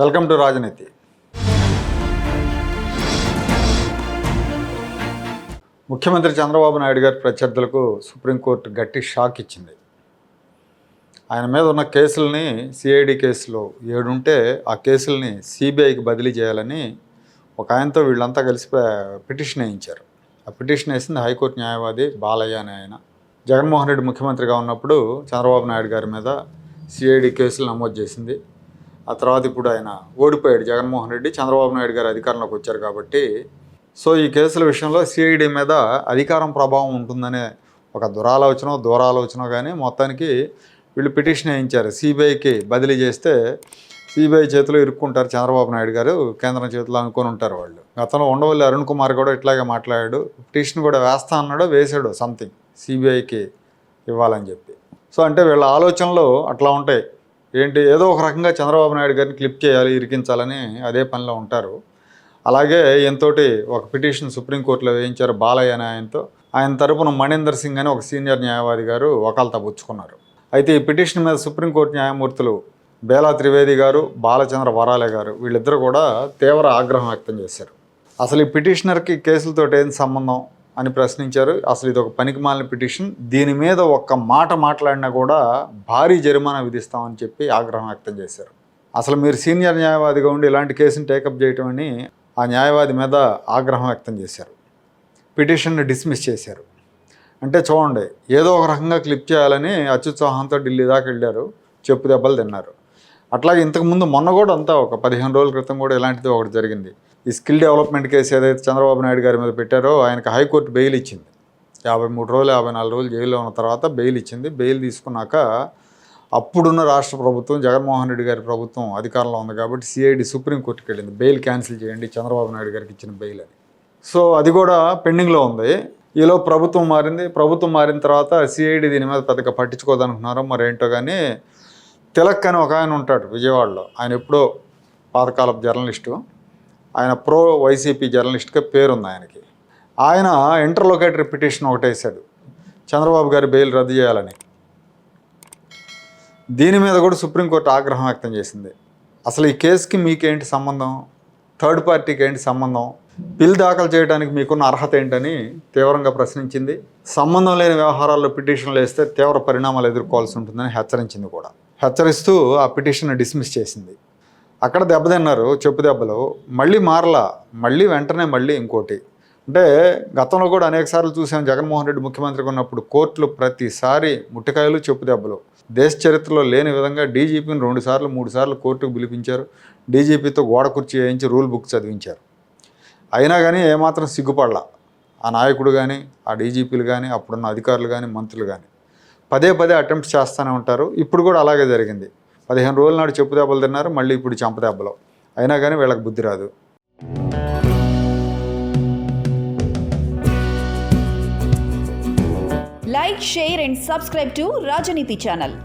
Welcome to రాజనీతి. ముఖ్యమంత్రి చంద్రబాబు నాయుడు గారి ప్రత్యర్థులకు సుప్రీంకోర్టు గట్టి షాక్ ఇచ్చింది. ఆయన మీద ఉన్న కేసుల్ని సిఐడి కేసులో ఏడుంటే ఆ కేసుల్ని సిబిఐకి బదిలీ చేయాలని ఒక ఆయనతో వీళ్ళంతా కలిసి పిటిషన్ వేయించారు. ఆ పిటిషన్ వేసింది హైకోర్టు న్యాయవాది బాలయ్య అనే ఆయన. జగన్మోహన్ రెడ్డి ముఖ్యమంత్రిగా ఉన్నప్పుడు చంద్రబాబు నాయుడు గారి మీద సిఐడి కేసులు నమోదు చేసింది. ఆ తర్వాత ఇప్పుడు ఆయన ఓడిపోయాడు. జగన్మోహన్ రెడ్డి చంద్రబాబు నాయుడు గారు అధికారంలోకి వచ్చారు కాబట్టి. సో ఈ కేసుల విషయంలో సిఐడి మీద అధికారం ప్రభావం ఉంటుందనే ఒక దురాలోచన దూరాలోచన కానీ మొత్తానికి వీళ్ళు పిటిషన్ వేయించారు. సిబిఐకి బదిలీ చేస్తే సిబిఐ చేతిలో ఇరుక్కుంటారు చంద్రబాబు నాయుడు గారు. కేంద్రం చేతిలో అనుకొని ఉంటారు వాళ్ళు. గతంలో ఉండవల్లి అరుణ్ కుమార్ కూడా ఇట్లాగే మాట్లాడాడు. పిటిషన్ కూడా వేస్తా అన్నాడు వేసాడు సంథింగ్ సిబిఐకి ఇవ్వాలని చెప్పి. సో అంటే వీళ్ళ ఆలోచనలు అట్లా ఉంటాయి. ఏంటి ఏదో ఒక రకంగా చంద్రబాబు నాయుడు గారిని క్లిప్ చేయాలి ఇరికించాలని అదే పనిలో ఉంటారు. అలాగే ఈయనతోటి ఒక పిటిషన్ సుప్రీంకోర్టులో వేయించారు బాలయ్య అనే ఆయనతో. ఆయన తరపున మణేందర్ సింగ్ అని ఒక సీనియర్ న్యాయవాది గారు వకాల్తా పుచ్చుకున్నారు. అయితే ఈ పిటిషన్ మీద సుప్రీంకోర్టు న్యాయమూర్తులు బేలా త్రివేది గారు బాలచంద్ర వరాలే గారు వీళ్ళిద్దరూ కూడా తీవ్ర ఆగ్రహం వ్యక్తం చేశారు. అసలు ఈ పిటిషనర్కి కేసులతో ఏం సంబంధం? అని ప్రశ్నించారు. అసలు ఇది ఒక పనికిమాలిన పిటిషన్. దీని మీద ఒక్క మాట మాట్లాడినా కూడా భారీ జరిమానా విధిస్తామని చెప్పి ఆగ్రహం వ్యక్తం చేశారు. అసలు మీరు సీనియర్ న్యాయవాదిగా ఉండి ఇలాంటి కేసుని టేకప్ చేయటం అని ఆ న్యాయవాది మీద ఆగ్రహం వ్యక్తం చేశారు. పిటిషన్ను డిస్మిస్ చేశారు. అంటే చూడండి ఏదో ఒక రకంగా క్లిప్ చేయాలని అత్యుత్సాహంతో ఢిల్లీ దాకా వెళ్ళారు. చెప్పు దెబ్బలు తిన్నారు. అట్లాగే ఇంతకుముందు మొన్న కూడా అంతా ఒక పదిహేను రోజుల క్రితం కూడా ఇలాంటిది ఒకటి జరిగింది. ఈ స్కిల్ డెవలప్మెంట్ కేసు ఏదైతే చంద్రబాబు నాయుడు గారి మీద పెట్టారో ఆయనకు హైకోర్టు బెయిల్ ఇచ్చింది. యాభై మూడు రోజులు యాభై నాలుగు రోజులు జైల్లో ఉన్న తర్వాత బెయిల్ ఇచ్చింది. బెయిల్ తీసుకున్నాక అప్పుడున్న రాష్ట్ర ప్రభుత్వం జగన్మోహన్ రెడ్డి గారి ప్రభుత్వం అధికారంలో ఉంది కాబట్టి సిఐడి సుప్రీంకోర్టుకి వెళ్ళింది. బెయిల్ క్యాన్సిల్ చేయండి చంద్రబాబు నాయుడు గారికి ఇచ్చిన బెయిల్ అని. సో అది కూడా పెండింగ్లో ఉంది. ఈలో ప్రభుత్వం మారింది. ప్రభుత్వం మారిన తర్వాత సిఐడి దీని మీద పెద్దగా పట్టించుకోదనుకున్నారో మరి ఏంటో కానీ తిలక్ అని ఒక ఆయన ఉంటాడు విజయవాడలో. ఆయన ఎప్పుడో పాతకాలపు జర్నలిస్టు. ఆయన ప్రో వైసీపీ జర్నలిస్ట్గా పేరుంది ఆయనకి. ఆయన ఇంటర్లోకేటరీ పిటిషన్ ఒకటేశాడు చంద్రబాబు గారి బెయిల్ రద్దు చేయాలని. దీని మీద కూడా సుప్రీంకోర్టు ఆగ్రహం వ్యక్తం చేసింది. అసలు ఈ కేసుకి మీకేంటి సంబంధం? థర్డ్ పార్టీకి ఏంటి సంబంధం? బిల్ దాఖలు చేయడానికి మీకున్న అర్హత ఏంటని తీవ్రంగా ప్రశ్నించింది. సంబంధం లేని వ్యవహారాల్లో పిటిషన్లు వేస్తే తీవ్ర పరిణామాలు ఎదుర్కోవాల్సి ఉంటుందని హెచ్చరించింది కూడా. హెచ్చరిస్తూ ఆ పిటిషన్ డిస్మిస్ చేసింది. అక్కడ దెబ్బతిన్నారు చెప్పు దెబ్బలు. మళ్ళీ మారలా మళ్ళీ వెంటనే మళ్ళీ ఇంకోటి. అంటే గతంలో కూడా అనేకసార్లు చూసాం జగన్మోహన్ రెడ్డి ముఖ్యమంత్రిగా ఉన్నప్పుడు కోర్టులు ప్రతిసారి ముట్టికాయలు చెప్పు దెబ్బలు. దేశ చరిత్రలో లేని విధంగా డీజీపీని రెండు సార్లు మూడు సార్లు కోర్టుకు పిలిపించారు. డీజీపీతో గోడ కుర్చీ వేయించి రూల్ బుక్ చదివించారు. అయినా కానీ ఏమాత్రం సిగ్గుపడలా. ఆ నాయకుడు కానీ ఆ డీజీపీలు కానీ అప్పుడున్న అధికారులు కానీ మంత్రులు కానీ పదే పదే అటెంప్ట్ చేస్తూనే ఉంటారు. ఇప్పుడు కూడా అలాగే జరిగింది. పదిహేను రోజుల నాడు చెప్పు దెబ్బలు తిన్నారు మళ్ళీ ఇప్పుడు చెంప దెబ్బలు. అయినా కానీ వీళ్ళకి బుద్ధి రాదు. Like share and subscribe to Rajaneeti channel.